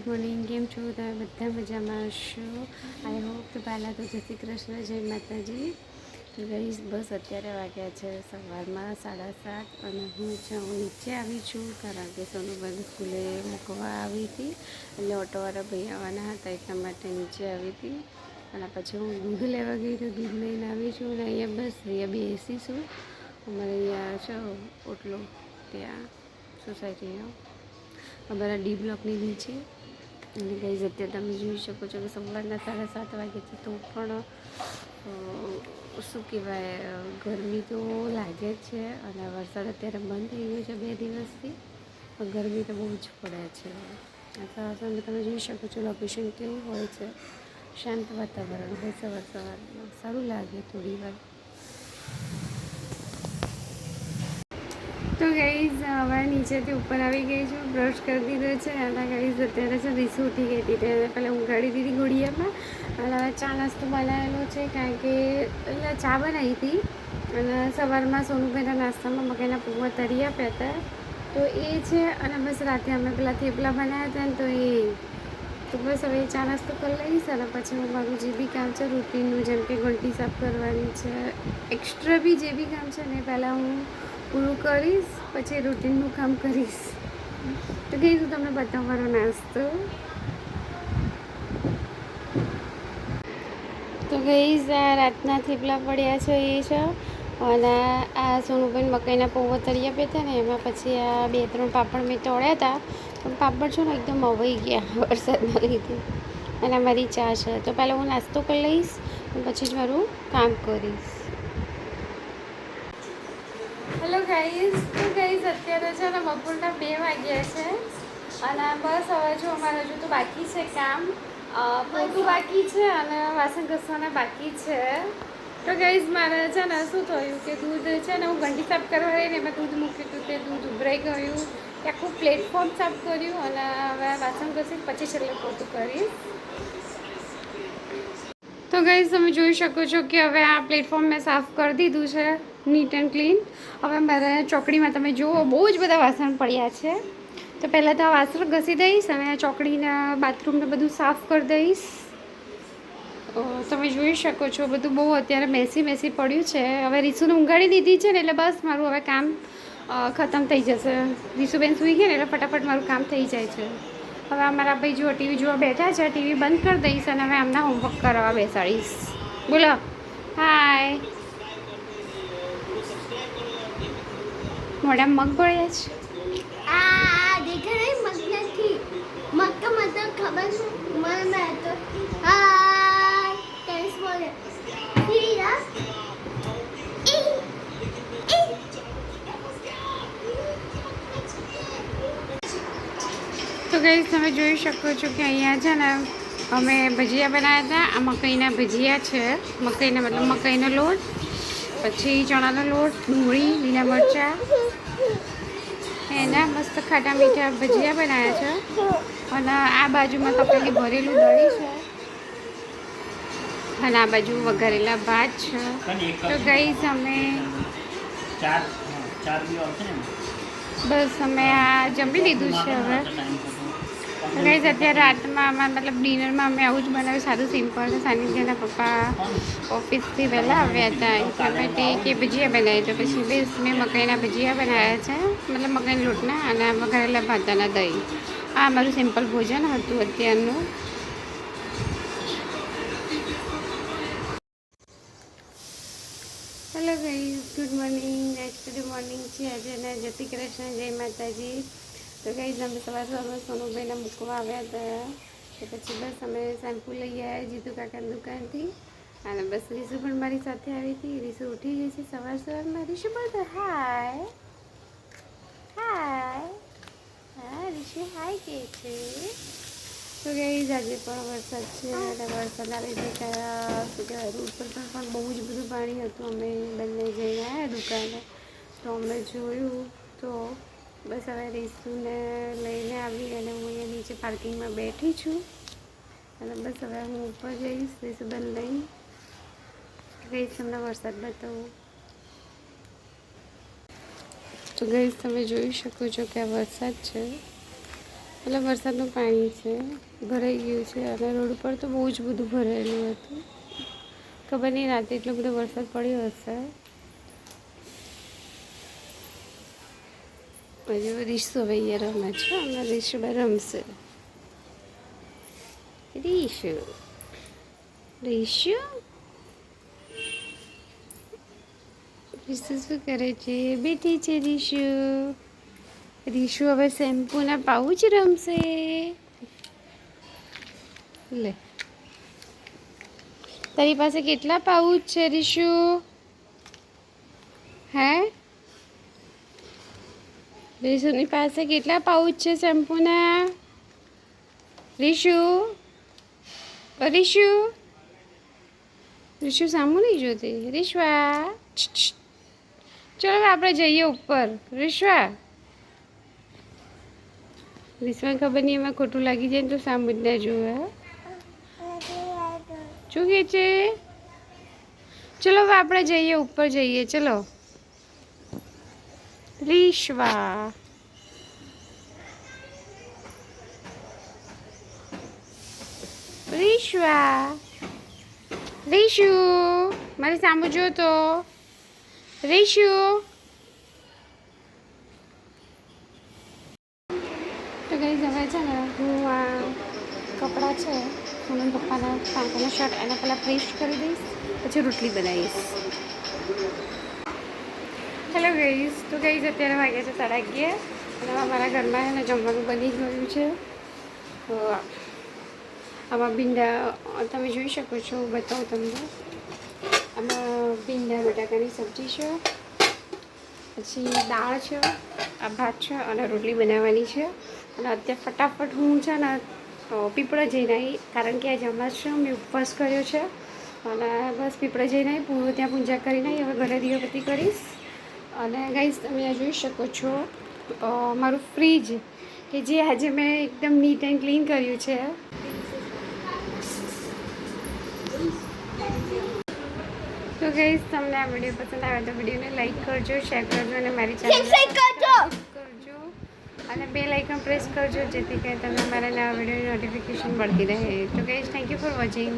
Good morning, કેમ છો તમે? બધા મજામાં હશો? આઈ હોપ તો પહેલાં તો જય કૃષ્ણ, જય માતાજી. તો ગઈશ બસ અત્યારે વાગ્યા છે સવારમાં સાડા સાત અને હું છું નીચે આવી છું, કારણ કે સોનુભાઈ સ્કૂલે મૂકવા આવી હતી. એટલે ઓટોવાળા ભાઈ આવવાના હતા, એટલા માટે નીચે આવી હતી. અને પછી હું દૂધ લેવા ગઈ તો દૂધ લઈને આવી છું અને અહીંયા બસ, અહીંયા બેસીશું અમારે અહીંયા છો ઓટલો, ત્યાં સોસાયટીનો અમારા ડી બ્લોકની નીચે. અને ગઈ અત્યારે તમે જોઈ શકો છો કે સવારના સાડા સાત વાગે છે તો પણ શું કહેવાય, ગરમી તો લાગે જ છે અને વરસાદ અત્યારે બંધ થઈ ગયો છે બે દિવસથી ગરમી તો બહુ જ પડે છે. આ સવાર તમે જોઈ શકો છો લોકેશન કેવું હોય છે. શાંત વાતાવરણ હોય સવાર સવારમાં સારું લાગે થોડી વાર. તો ગાઈઝ હવે નીચેથી ઉપર આવી ગઈ છું બ્રશ કરી દીધો છે, અને ગઈઝ અત્યારે છે રીસુ ઉઠી ગઈ હતી. તેને પહેલાં ઉઘાડી દીધી ઘોડિયામાં, અને હવે ચા નાસ્તો બનાવેલો છે, કારણ કે એટલે ચા બનાવી હતી. અને સવારમાં સોનુભાઈના નાસ્તામાં મકાઈના પૌવા તરી આપ્યા હતા. તો એ છે, અને બસ રાતે અમે પેલા થેપલા બનાવ્યા હતા ને તો એ. તો બસ હવે ચા નાસ્તો કરી લઈશ, અને પછી હું મારું જે બી કામ છે રૂટીનનું જેમ કે ઘંટી સાફ કરવાની છે એક્સ્ટ્રા બી જે બી કામ છે ને પહેલાં હું પૂરું કરીશ, પછી રૂટીનનું કામ કરીશ. તો હું તમને બતાવવાનો નાસ્તો? તો ગઈ આ રાતના થેપલા પડ્યા છે એ છે. અને આ સોનુભાઈ મકાઈના પૌવા તરી આપ્યા હતા ને, એમાં પછી આ બે ત્રણ પાપડ મેં તોડ્યા હતા. પણ પાપડ છે ને એકદમ અવાઈ ગયા વરસાદના લીધે. અને મારી ચા છે. તો પહેલાં હું નાસ્તો કરી લઈશ પછી જ મારું કામ કરીશ. હેલો ગાઈઝ, તો ગાઈઝ અત્યારે છે ને બપોરના બે વાગ્યા છે અને બસ હવે જો અમારે હજુ તો બાકી છે કામ. પૂરતું બાકી છે અને વાસણ ઘસવાના બાકી છે. તો ગાઈઝ મારે છે ને શું થયું કે દૂધ છે ને હું ઘંટી સાફ કરવા રહીને એમાં દૂધ મૂક્યું હતું, તે દૂધ ઉભરાઈ ગયું. કે આખું પ્લેટફોર્મ સાફ કર્યું અને હવે વાસણ ઘસી પછી છેલ્લે પોતું કરીશ. તો ગઈ તમે જોઈ શકો છો કે હવે આ પ્લેટફોર્મ મેં સાફ કરી દીધું છે નીટ એન્ડ ક્લીન હવે મારે ચોકડીમાં તમે જુઓ, બહુ જ બધા વાસણ પડ્યા છે. તો પહેલાં તો આ વાસણ ઘસી દઈશ અને આ ચોકડીના બાથરૂમને બધું સાફ કરી દઈશ. તમે જોઈ શકો છો, બધું બહુ અત્યારે મેસી મેસી પડ્યું છે. હવે રીસુને ઊંઘાડી દીધી છે ને એટલે બસ મારું હવે કામ ખતમ થઈ જશે. રીસુબેન સૂઈ ગયા ને એટલે ફટાફટ મારું કામ થઈ જાય છે. હવે અમારા ભાઈ જો ટીવી જોવા બેઠા છે, ટીવી બંધ કરી દઈશ અને હવે એમના હોમવર્ક કરવા બેસાડીશ. બોલો. હાય મોઢા મગ પડ્યા છે? આ દેખે નહીં મગ નથી. મગ તો મતલબ ખબર છે, મને તો હાય તો ગઈ તમે જોઈ શકો છો કે અહીંયા છે ને અમે ભજીયા બનાવ્યા હતા. આ મકાઈના ભજીયા છે. મકાઈના મતલબ મકાઈનો લોટ પછી ચણાનો લોટ ડુંગળી લીલા મરચાં. એના મસ્ત ખાટા મીઠા ભજીયા બનાવ્યા છે. અને આ બાજુમાં તપેલી ભરેલું દળી છે. અને આ બાજુ વઘારેલા ભાત છે. તો ગઈ અમે બસ અમે આ જમી લીધું છે હવે. ગાઈઝ અત્યારે રાતમાં અમારા મતલબ ડિનરમાં અમે આવું જ બનાવ્યું. સારું સિમ્પલ સાનિધ્યના પપ્પા ઓફિસથી વહેલા આવ્યા હતા. એટલા માટે કે ભજીયા બનાવી તો પછી બેસ, મેં મકાઈના ભજીયા બનાવ્યા છે. મતલબ મકાઈના લોટના અને વઘારેલા ભાતાના દહીં. આ અમારું સિમ્પલ ભોજન હતું અત્યારનું. હેલો ગઈ good morning next day morning છે આજે જય શ્રી કૃષ્ણ, જય માતાજી. તો ગાઈઝ અમે સવાર સવારમાં સોનુભાઈને મૂકવા આવ્યા હતા. તો પછી બસ અમે શેમ્પુ લઈ આવ્યા જીતુ કાકાની દુકાનથી. અને બસ રીસુ પણ મારી સાથે આવી હતી. રીસુ ઉઠી ગઈ છે સવાર સવારમાં. રીસુ બોલતો હાય. હાય. હા રીસુ હાય કે છે? તો ગાઈઝ આજે પણ વરસાદ છે. અને વરસાદના લીધે શું કહેવાય રોડ પર પણ બહુ જ બધું પાણી હતું. અમે બંને જઈને આવ્યા દુકાને. તો અમે જોયું તો બસ હવે રીસુને લઈને આવી અને હું અહીંયા નીચે પાર્કિંગમાં બેઠી છું. અને બસ હવે હું ઉપર જઈશ, રીસુબેન લઈને. ગઈશ તમને વરસાદ બતાવું. તો ગઈશ, તમે જોઈ શકો છો કે આ વરસાદ છે. એટલે વરસાદનું પાણી છે, ભરાઈ ગયું છે અને રોડ ઉપર તો બહુ જ બધું ભરેલું હતું. ખબર નહીં રાતે એટલો બધો વરસાદ પડ્યો હશે. રીશુ હવે અહીંયા રમે છે અને રીશુભાઈ રમશે. રીશુ. રીશુ? રીશુ શું કરે છે? બેઠી છે રીશુ. રીશુ હવે શેમ્પૂના પાઉચ રમશે. લે. તારી પાસે કેટલા પાઉચ છે, રીશુ? હે? રીશુની પાસે કેટલા પાઉચ છે શેમ્પૂના? રીશુ રીશુ રીશુ સામું નહીં જોતી? રીશ્વા? ચલો આપણે જઈએ ઉપર. રીશ્વા? રીશ્વા ખબર નહીં, એમાં ખોટું લાગી જાય તો સામુ જ ના જોવે શું કે છે? ચલો આપણે જઈએ, ઉપર જઈએ. ચલો. રીશ્વા રીશ્વા રીશુ મારી સામુ જો તો રીશુ તો ગઈ હવે છે ને હું આ કપડાં છે હું પપ્પાના કાંકાના શર્ટ એના પહેલાં પ્રેસ કરી દઈશ પછી રોટલી બનાવીશ હેલો ગઈશ તો ગઈશ અત્યારે વાગ્યા છે સાડા અગિયાર અને અમારા ઘરમાં છે ને જમવાનું બની ગયું છે. તો આમાં ભીંડા, તમે જોઈ શકો છો, બતાવું તમને. આમાં ભીંડા, બટાકાની સબ્જી છે, પછી દાળ છે, આ ભાત છે અને રોટલી બનાવવાની છે. અને અત્યારે ફટાફટ હું છે ને પીપળા જઈને આવી, કારણ કે આજે હમણાં છે મેં ઉપવાસ કર્યો છે. અને બસ પીપળા જઈને આવી ત્યાં પૂજા કરીને હવે ઘરે દીવાબત્તી કરીશ. અને ગાઈસ તમે આ જોઈ શકો છો મારું ફ્રીજ કે જે આજે મેં એકદમ નીટ એન્ડ ક્લીન કર્યું છે. તો ગાઈઝ તમને આ વીડિયો પસંદ આવે તો વિડીયોને લાઈક કરજો શેર કરજો અને મારી ચેનલ કરજો. અને બે લાઇકન પ્રેસ કરજો જેથી કરીને તમને મારા નવા વિડીયોની નોટિફિકેશન મળતી રહે. તો ગઈશ થેન્ક યુ ફોર વોચિંગ